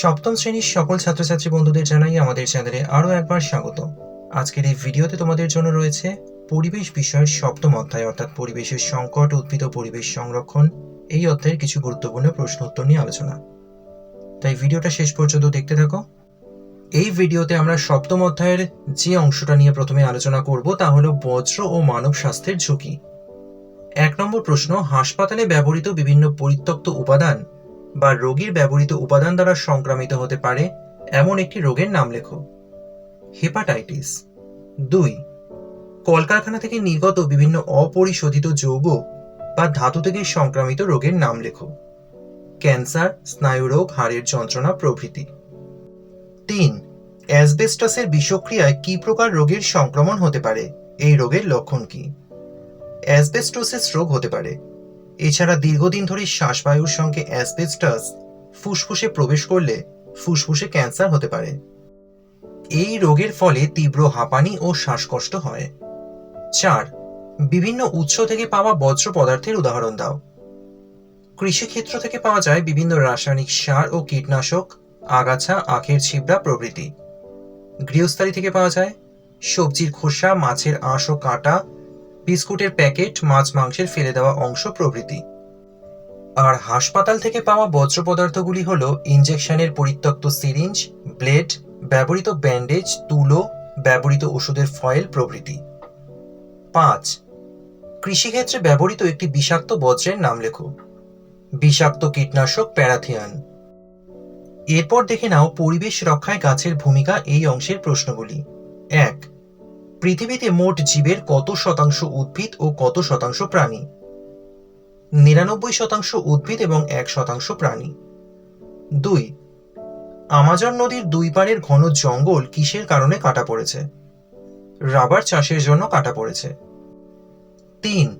সপ্তম শ্রেণির সকল ছাত্রছাত্রী বন্ধুদের জানাই আমাদের চ্যানেলে আরও একবার স্বাগত। আজকের এই ভিডিওতে তোমাদের জন্য রয়েছে পরিবেশ বিষয়ের সপ্তম অধ্যায়, অর্থাৎ পরিবেশের সংকট, উদ্ভিদ পরিবেশ সংরক্ষণ এই অধ্যায়ের কিছু গুরুত্বপূর্ণ প্রশ্ন উত্তর নিয়ে আলোচনা। তাই ভিডিওটা শেষ পর্যন্ত দেখতে থাকো। এই ভিডিওতে আমরা সপ্তম অধ্যায়ের যে অংশটা নিয়ে প্রথমে আলোচনা করব তা হলো বজ্র ও মানব স্বাস্থ্যের ঝুঁকি। এক নম্বর প্রশ্ন, হাসপাতালে ব্যবহৃত বিভিন্ন পরিত্যক্ত উপাদান বা রোগীর ব্যবহৃত উপাদান দ্বারা সংক্রামিত হতে পারে, এমন একটি রোগের নাম লেখো। হেপাটাইটিস। দুই, কলকারখানা থেকে নির্গত বিভিন্ন অপরিশোধিত যৌগ বা ধাতু থেকে সংক্রামিত রোগের নাম লেখো। ক্যান্সার, স্নায়ুরোগ, হাড়ের যন্ত্রণা, প্রভৃতি। তিন, অ্যাসবেস্টাসের বিষক্রিয়ায় কি প্রকার রোগের সংক্রমণ হতে পারে? এই রোগের লক্ষণ কি? অ্যাসবেস্টোসিস রোগ হতে পারে। এছাড়া দীর্ঘদিন ধরে শ্বাসবায়ুর সঙ্গে অ্যাসবেস্টাস, ফুসফুসে প্রবেশ করলে ফুসফুসে ক্যান্সার হতে পারে। এই রোগের ফলে তীব্র হাঁপানি ও শ্বাসকষ্ট হয়। চার, বিভিন্ন উৎস থেকে পাওয়া বজ্র পদার্থের উদাহরণ দাও। কৃষিক্ষেত্র থেকে পাওয়া যায় বিভিন্ন রাসায়নিক সার ও কীটনাশক, আগাছা, আখের ছিবড়া প্রভৃতি। গৃহস্থালী থেকে পাওয়া যায় সবজির খোসা, মাছের আঁশ ও কাঁটা বিস্কুটের প্যাকেট, মাছ মাংসের ফেলে দেওয়া অংশ প্রভৃতি। আর হাসপাতাল থেকে পাওয়া বজ্র পদার্থগুলি হল ইনজেকশনের পরিত্যক্ত সিরিঞ্জ, ব্লেড, ব্যবহৃত ব্যান্ডেজ, তুলো, ব্যবহৃত ওষুধের ফয়েল প্রভৃতি। পাঁচ, কৃষিক্ষেত্রে ব্যবহৃত একটি বিষাক্ত বজ্রের নাম লেখো। বিষাক্ত কীটনাশক প্যারাথিয়ান। এরপর দেখে নাও পরিবেশ রক্ষায় গাছের ভূমিকা এই অংশের প্রশ্নগুলি। এক পৃথিবীতে মোট জীবের কত শতাংশ উদ্ভিদ ও কত শতাংশ প্রাণী? নিরানব্বই শতাংশ উদ্ভিদ এবং এক শতাংশ প্রাণী। দুই, আমাজন নদীর দুই পাড়ের ঘন জঙ্গল কিসের কারণে কাটা পড়েছে? রাবার চাষের জন্য কাটা পড়েছে। তিন,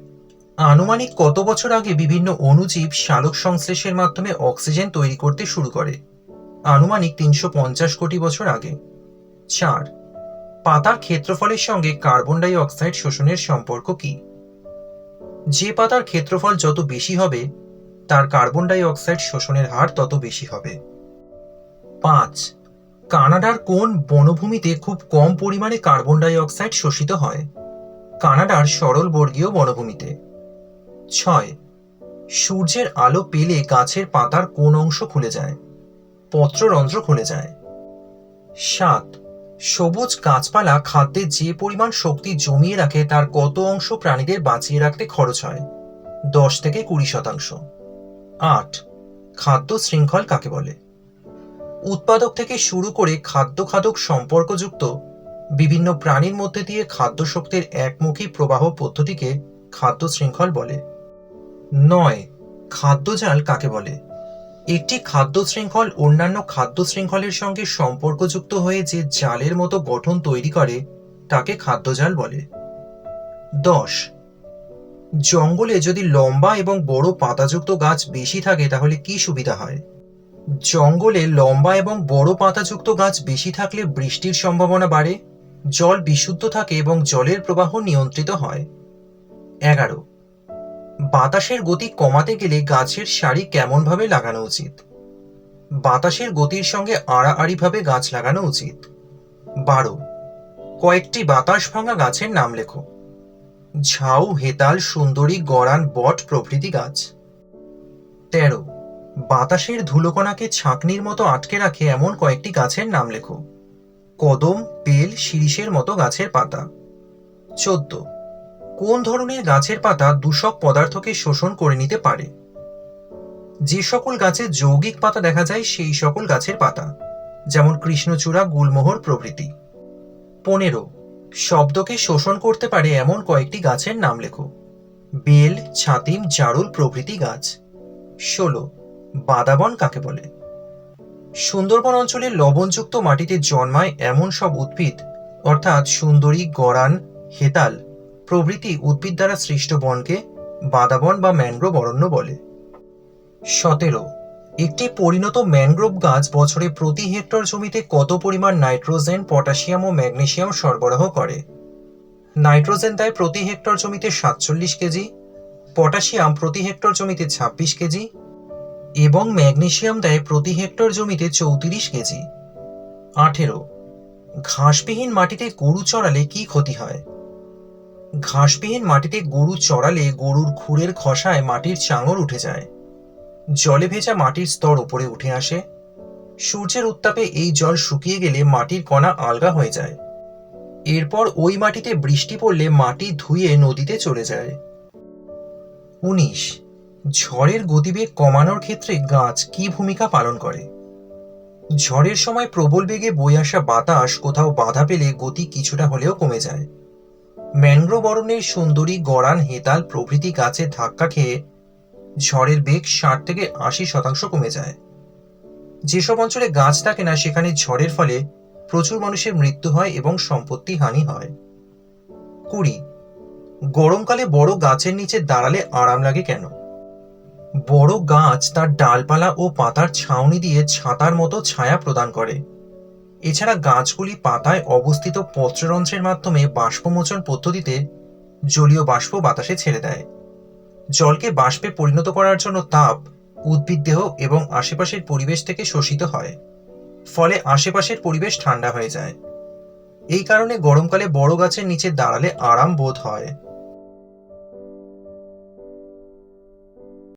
আনুমানিক কত বছর আগে বিভিন্ন অণুজীব সালোক সংশ্লেষের মাধ্যমে অক্সিজেন তৈরি করতে শুরু করে? আনুমানিক তিনশো পঞ্চাশ কোটি বছর আগে। চার পাতার ক্ষেত্রফলের সঙ্গে কার্বন ডাই অক্সাইড শোষণের সম্পর্ক কি? যে পাতার ক্ষেত্রফল যত বেশি হবে, তার কার্বন ডাই অক্সাইড শোষণের হার তত বেশি হবে। পাঁচ, কানাডার কোন বনভূমিতে খুব কম পরিমাণে কার্বন ডাই অক্সাইড শোষিত হয়? কানাডার সরল বর্গীয় বনভূমিতে। ছয়, সূর্যের আলো পেলে গাছের পাতার কোন অংশ খুলে যায়? পত্ররন্ধ্র খুলে যায়। সাত সবুজ গাছপালা খাদ্যে যে পরিমাণ শক্তি জমিয়ে রাখে, তার কত অংশ প্রাণীদের বাঁচিয়ে রাখতে খরচ হয়? দশ থেকে কুড়ি শতাংশ। আট, খাদ্য শৃঙ্খল কাকে বলে? উৎপাদক থেকে শুরু করে খাদ্য খাদক সম্পর্কযুক্ত বিভিন্ন প্রাণীর মধ্যে দিয়ে খাদ্য শক্তির একমুখী প্রবাহ পদ্ধতিকে খাদ্য শৃঙ্খল বলে। নয় খাদ্যজাল কাকে বলে? একটি খাদ্য শৃঙ্খল অন্যান্য খাদ্য শৃঙ্খলের সঙ্গে সম্পর্কযুক্ত হয়ে যে জালের মতো গঠন তৈরি করে, তাকে খাদ্যজাল বলে। দশ। জঙ্গলে যদি লম্বা এবং বড় পাতাযুক্ত গাছ বেশি থাকে, তাহলে কি সুবিধা হয়? জঙ্গলে লম্বা এবং বড় পাতাযুক্ত গাছ বেশি থাকলে বৃষ্টির সম্ভাবনা বাড়ে, জল বিশুদ্ধ থাকে এবং জলের প্রবাহ নিয়ন্ত্রিত হয়। এগারো। বাতাসের গতি কমাতে গেলে গাছের সারি কেমনভাবে লাগানো উচিত? বাতাসের গতির সঙ্গে আড়াআড়িভাবে গাছ লাগানো উচিত। বারো। কয়েকটি বাতাস ভাঙা গাছের নাম লেখো। ঝাউ, হেতাল, সুন্দরী গড়ান বট প্রভৃতি গাছ। তেরো। বাতাসের ধুলোকণাকে ছাঁকনির মতো আটকে রাখে এমন কয়েকটি গাছের নাম লেখো। কদম বেল শিরিষের মতো গাছের পাতা। চোদ্দ। কোন ধরনের গাছের পাতা দূষক পদার্থকে শোষণ করে নিতে পারে? যে সকল গাছে যৌগিক পাতা দেখা যায়, সেই সকল গাছের পাতা, যেমন কৃষ্ণচূড়া, গুলমোহর প্রভৃতি। পনেরো, শব্দকে শোষণ করতে পারে এমন কয়েকটি গাছের নাম লেখো। বেল, ছাতিম, জারুল প্রভৃতি গাছ। ষোলো, বাদাবন কাকে বলে? সুন্দরবন অঞ্চলে লবণযুক্ত মাটিতে জন্মায় এমন সব উদ্ভিদ, অর্থাৎ সুন্দরী গড়ান হেতাল প্রভৃতি উদ্ভিদ দ্বারা সৃষ্ট বনকে বাদাবন বা ম্যানগ্রোভ অরণ্য বলে। সতেরো, একটি পরিণত ম্যানগ্রোভ গাছ বছরে প্রতি হেক্টর জমিতে কত পরিমাণ নাইট্রোজেন, পটাশিয়াম ও ম্যাগনেশিয়াম সরবরাহ করে? নাইট্রোজেন দেয় প্রতি হেক্টর জমিতে সাতচল্লিশ কেজি, পটাশিয়াম প্রতি হেক্টর জমিতে ছাব্বিশ কেজি এবং ম্যাগনেশিয়াম দেয় প্রতি হেক্টর জমিতে চৌত্রিশ কেজি। আঠেরো, ঘাসবিহীন মাটিতে গরু চড়ালে কি ক্ষতি হয়? ঘাসবিহীন মাটিতে গরু চড়ালে গরুর খুরের খসায় মাটির চাঙর উঠে যায়। জলে ভেজা মাটির স্তর উপরে উঠে আসে। সূর্যের উত্তাপে এই জল শুকিয়ে গেলে মাটির কণা আলগা হয়ে যায়। এরপর ওই মাটিতে বৃষ্টি পড়লে মাটি ধুয়ে নদীতে চলে যায়। উনিশ। ঝড়ের গতিবেগ কমানোর ক্ষেত্রে গাছ কি ভূমিকা পালন করে? ঝড়ের সময় প্রবল বেগে বয়ে আসা বাতাস কোথাও বাধা পেলে গতি কিছুটা হলেও কমে যায়। ম্যানগ্রোভ অরণ্যের সুন্দরী গড়ান হেতাল প্রভৃতি গাছে ধাক্কা খেয়ে ঝড়ের বেগ ষাট থেকে আশি শতাংশ কমে যায়। যেসব অঞ্চলে গাছ থাকে না, সেখানে ঝড়ের ফলে প্রচুর মানুষের মৃত্যু হয় এবং সম্পত্তি হানি হয়। কুড়ি, গরমকালে বড় গাছের নিচে দাঁড়ালে আরাম লাগে কেন? বড় গাছ তার ডালপালা ও পাতার ছাউনি দিয়ে ছাতার মতো ছায়া প্রদান করে। এছাড়া গাছগুলি পাতায় অবস্থিত পত্ররন্ধ্রের মাধ্যমে বাষ্পমোচন পদ্ধতিতে জলীয় বাষ্প বাতাসে ছেড়ে দেয়। জলকে বাষ্পে পরিণত করার জন্য তাপ, উদ্ভিদ দেহ এবং আশেপাশের পরিবেশ থেকে শোষিত হয়। ফলে আশেপাশের পরিবেশ ঠান্ডা হয়ে যায়। এই কারণে গরমকালে বড় গাছের নিচে দাঁড়ালে আরাম বোধ হয়।